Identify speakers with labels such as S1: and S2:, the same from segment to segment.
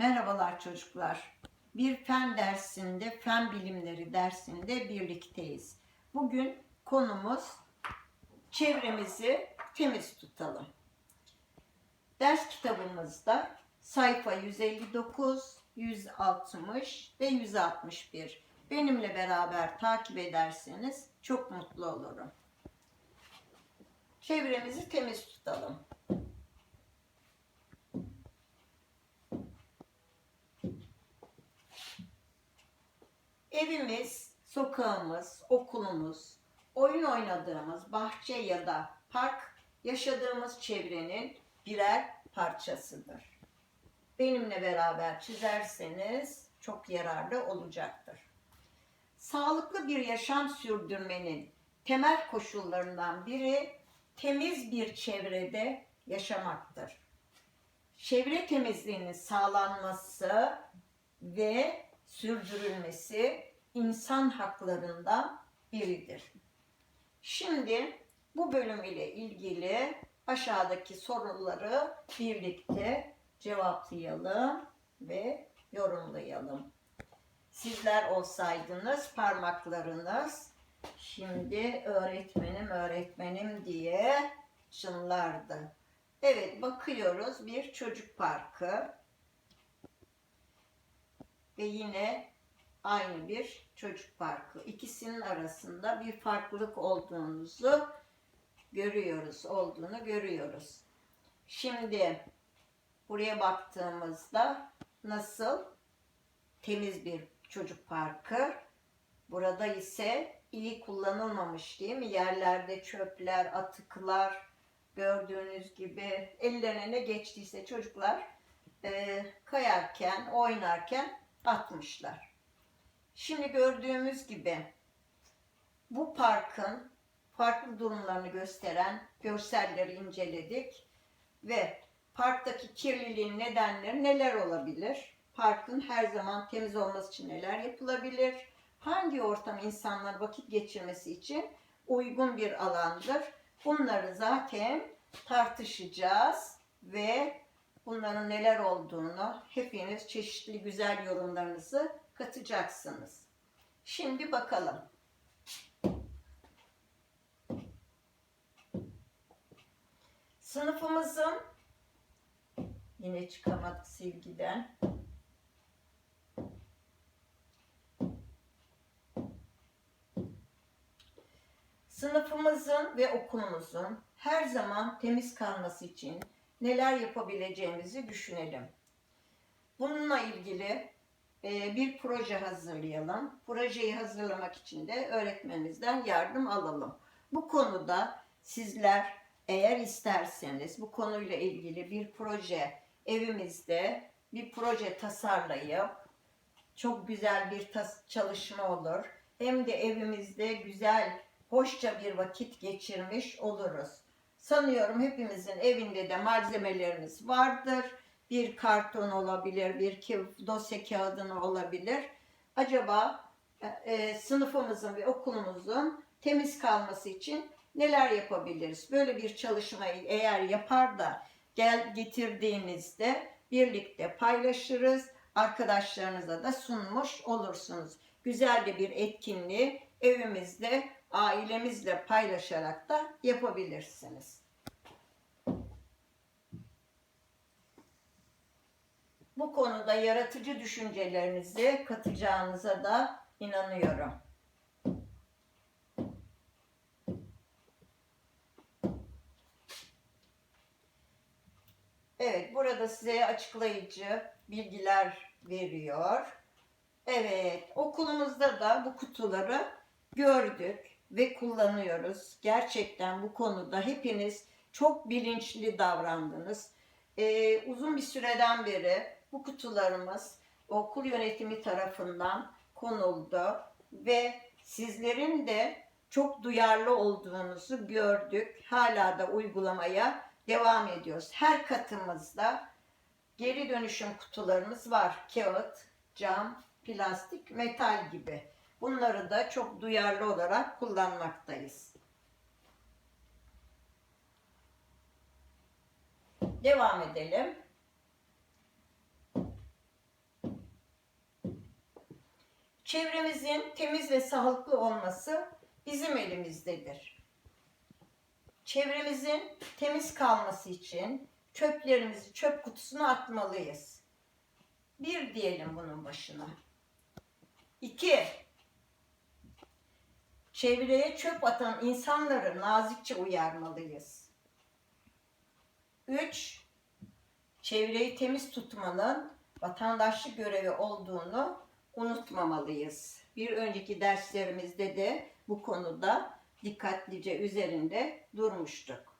S1: Merhabalar çocuklar. Bir fen dersinde, fen bilimleri dersinde birlikteyiz. Bugün konumuz çevremizi temiz tutalım. Ders kitabımızda sayfa 159, 160 ve 161. Benimle beraber takip ederseniz çok mutlu olurum. Çevremizi temiz tutalım. Evimiz, sokağımız, okulumuz, oyun oynadığımız bahçe ya da park yaşadığımız çevrenin birer parçasıdır. Benimle beraber çizerseniz çok yararlı olacaktır. Sağlıklı bir yaşam sürdürmenin temel koşullarından biri temiz bir çevrede yaşamaktır. Çevre temizliğinin sağlanması ve sürdürülmesi insan haklarından biridir. Şimdi bu bölüm ile ilgili aşağıdaki soruları birlikte cevaplayalım ve yorumlayalım. Sizler olsaydınız parmaklarınız şimdi öğretmenim öğretmenim diye çınlardı. Evet bakıyoruz bir çocuk parkı ve yine aynı bir çocuk parkı. İkisinin arasında bir farklılık olduğunuzu görüyoruz, olduğunu görüyoruz. Şimdi buraya baktığımızda nasıl temiz bir çocuk parkı. Burada ise iyi kullanılmamış değil mi? Yerlerde çöpler, atıklar gördüğünüz gibi ellerine ne geçtiyse çocuklar e, kayarken, oynarken atmışlar. Şimdi gördüğümüz gibi bu parkın farklı durumlarını gösteren görselleri inceledik ve parktaki kirliliğin nedenleri neler olabilir? Parkın her zaman temiz olması için neler yapılabilir? Hangi ortam insanlar vakit geçirmesi için uygun bir alandır? Bunları zaten tartışacağız ve bunların neler olduğunu hepiniz çeşitli güzel yorumlarınızı katacaksınız. Şimdi bakalım. Sınıfımızın yine çıkamadık silgiden. Sınıfımızın ve okulumuzun her zaman temiz kalması için neler yapabileceğimizi düşünelim. Bununla ilgili e, bir proje hazırlayalım. Projeyi hazırlamak için de öğretmenimizden yardım alalım. Bu konuda sizler eğer isterseniz bu konuyla ilgili bir proje evimizde bir proje tasarlayıp çok güzel bir çalışma olur. Hem de evimizde güzel, hoşça bir vakit geçirmiş oluruz. Sanıyorum hepimizin evinde de malzemelerimiz vardır. Bir karton olabilir, bir dosya kağıdını olabilir. Acaba e, e, sınıfımızın ve okulumuzun temiz kalması için neler yapabiliriz? Böyle bir çalışmayı eğer yapar da gel getirdiğinizde birlikte paylaşırız. Arkadaşlarınıza da sunmuş olursunuz. Güzel de bir etkinliği evimizde ailemizle paylaşarak da yapabilirsiniz. Bu konuda yaratıcı düşüncelerinizi katacağınıza da inanıyorum. Evet, burada size açıklayıcı bilgiler veriyor. Evet, okulumuzda da bu kutuları gördük ve kullanıyoruz. Gerçekten bu konuda hepiniz çok bilinçli davrandınız. Ee, uzun bir süreden beri bu kutularımız okul yönetimi tarafından konuldu ve sizlerin de çok duyarlı olduğunuzu gördük. Hala da uygulamaya devam ediyoruz. Her katımızda geri dönüşüm kutularımız var. Kağıt, cam, plastik, metal gibi. Bunları da çok duyarlı olarak kullanmaktayız. Devam edelim. Çevremizin temiz ve sağlıklı olması bizim elimizdedir. Çevremizin temiz kalması için çöplerimizi çöp kutusuna atmalıyız. Bir diyelim bunun başına. İki, çevreye çöp atan insanları nazikçe uyarmalıyız. Üç, çevreyi temiz tutmanın vatandaşlık görevi olduğunu unutmamalıyız. Bir önceki derslerimizde de bu konuda dikkatlice üzerinde durmuştuk.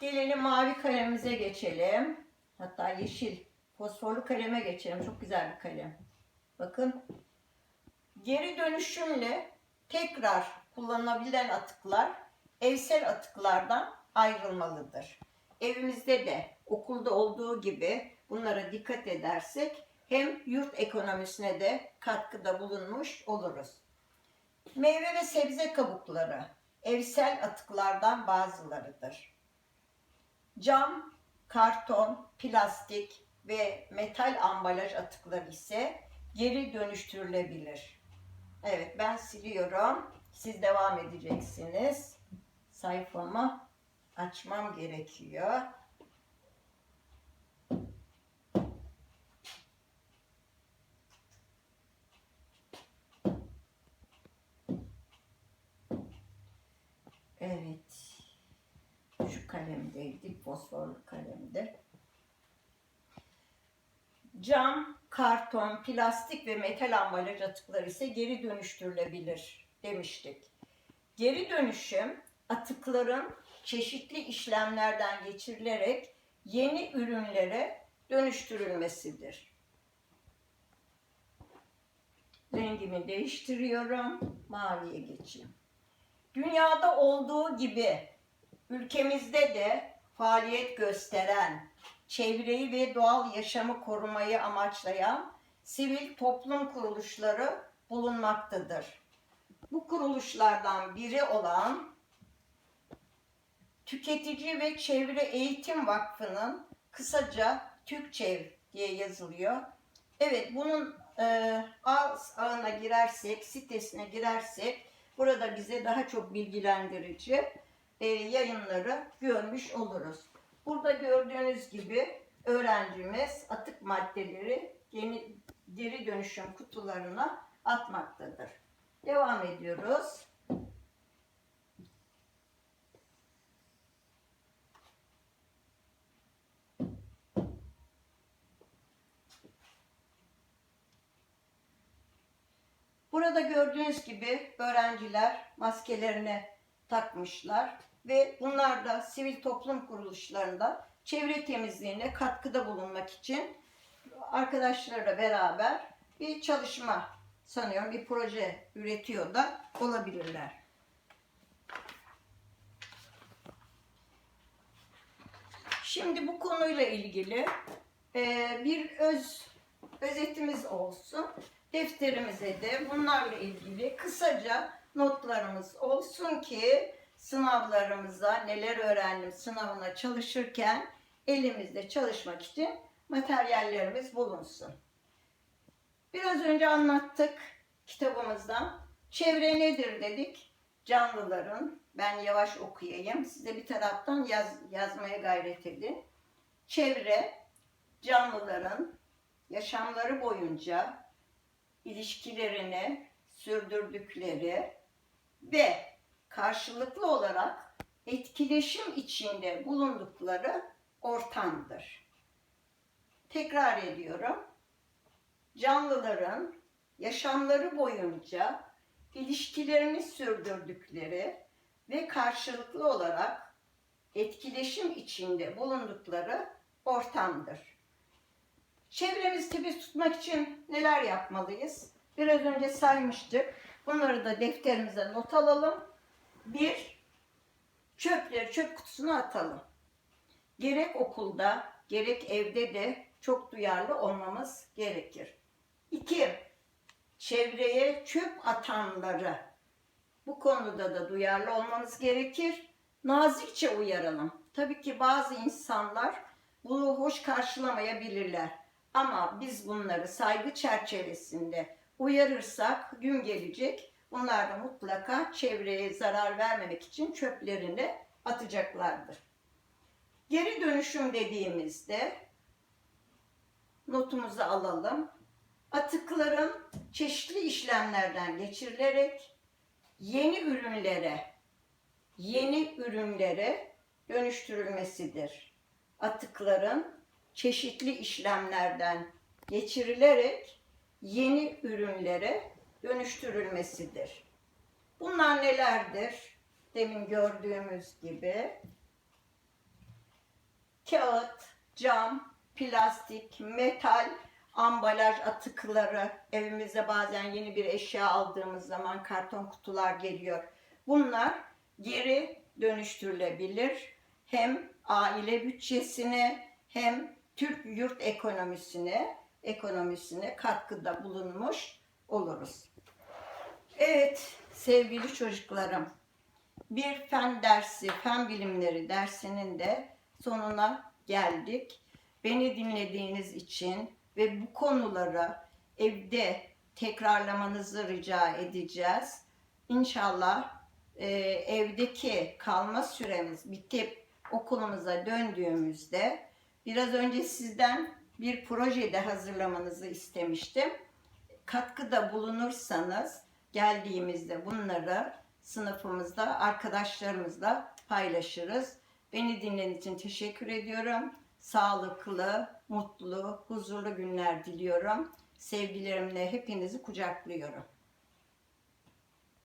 S1: Gelelim mavi kalemimize geçelim. Hatta yeşil fosforlu kaleme geçelim. Çok güzel bir kalem. Bakın. Geri dönüşümle tekrar kullanılabilen atıklar evsel atıklardan ayrılmalıdır. Evimizde de okulda olduğu gibi bunlara dikkat edersek hem yurt ekonomisine de katkıda bulunmuş oluruz. Meyve ve sebze kabukları evsel atıklardan bazılarıdır. Cam, karton, plastik ve metal ambalaj atıkları ise geri dönüştürülebilir. Evet ben siliyorum. Siz devam edeceksiniz. Sayfamı açmam gerekiyor. Evet. Şu kalemdeydi. Fosforlu kalemde. Cam, karton, plastik ve metal ambalaj atıkları ise geri dönüştürülebilir demiştik. Geri dönüşüm atıkların çeşitli işlemlerden geçirilerek yeni ürünlere dönüştürülmesidir. Rengimi değiştiriyorum. Maviye geçeyim. Dünyada olduğu gibi ülkemizde de faaliyet gösteren, çevreyi ve doğal yaşamı korumayı amaçlayan sivil toplum kuruluşları bulunmaktadır. Bu kuruluşlardan biri olan Tüketici ve Çevre Eğitim Vakfı'nın kısaca TÜKÇEV diye yazılıyor. Evet bunun e, ağ ağına girersek, sitesine girersek burada bize daha çok bilgilendirici e, yayınları görmüş oluruz. Burada gördüğünüz gibi öğrencimiz atık maddeleri yeni geri dönüşüm kutularına atmaktadır. Devam ediyoruz. Burada gördüğünüz gibi öğrenciler maskelerini takmışlar ve bunlar da sivil toplum kuruluşlarında çevre temizliğine katkıda bulunmak için arkadaşlarla beraber bir çalışma sanıyorum bir proje üretiyor da olabilirler. Şimdi bu konuyla ilgili e, bir öz özetimiz olsun. Defterimize de bunlarla ilgili kısaca notlarımız olsun ki sınavlarımıza neler öğrendim sınavına çalışırken elimizde çalışmak için materyallerimiz bulunsun. Biraz önce anlattık kitabımızdan. Çevre nedir dedik? Canlıların, ben yavaş okuyayım. Size bir taraftan yaz, yazmaya gayret edin. Çevre, canlıların yaşamları boyunca ilişkilerini sürdürdükleri ve karşılıklı olarak etkileşim içinde bulundukları ortamdır. Tekrar ediyorum. Canlıların yaşamları boyunca ilişkilerini sürdürdükleri ve karşılıklı olarak etkileşim içinde bulundukları ortamdır. Çevremizi temiz tutmak için neler yapmalıyız? Biraz önce saymıştık. Bunları da defterimize not alalım. Bir, çöpleri çöp kutusuna atalım. Gerek okulda, gerek evde de çok duyarlı olmamız gerekir. İki, çevreye çöp atanları bu konuda da duyarlı olmamız gerekir. Nazikçe uyaralım. Tabii ki bazı insanlar bunu hoş karşılamayabilirler. Ama biz bunları saygı çerçevesinde uyarırsak gün gelecek. Bunlar da mutlaka çevreye zarar vermemek için çöplerini atacaklardır. Geri dönüşüm dediğimizde notumuzu alalım. Atıkların çeşitli işlemlerden geçirilerek yeni ürünlere yeni ürünlere dönüştürülmesidir. Atıkların çeşitli işlemlerden geçirilerek yeni ürünlere dönüştürülmesidir. Bunlar nelerdir? Demin gördüğümüz gibi kağıt, cam, plastik, metal, ambalaj atıkları, evimize bazen yeni bir eşya aldığımız zaman karton kutular geliyor. Bunlar geri dönüştürülebilir. Hem aile bütçesine hem Türk yurt ekonomisine ekonomisine katkıda bulunmuş oluruz. Evet sevgili çocuklarım bir fen dersi, fen bilimleri dersinin de sonuna geldik. Beni dinlediğiniz için ve bu konuları evde tekrarlamanızı rica edeceğiz. İnşallah e, evdeki kalma süremiz bitip okulumuza döndüğümüzde biraz önce sizden bir projede hazırlamanızı istemiştim. Katkıda bulunursanız geldiğimizde bunları sınıfımızda arkadaşlarımızla paylaşırız. Beni dinlediğiniz için teşekkür ediyorum. Sağlıklı, mutlu, huzurlu günler diliyorum. Sevgilerimle hepinizi kucaklıyorum.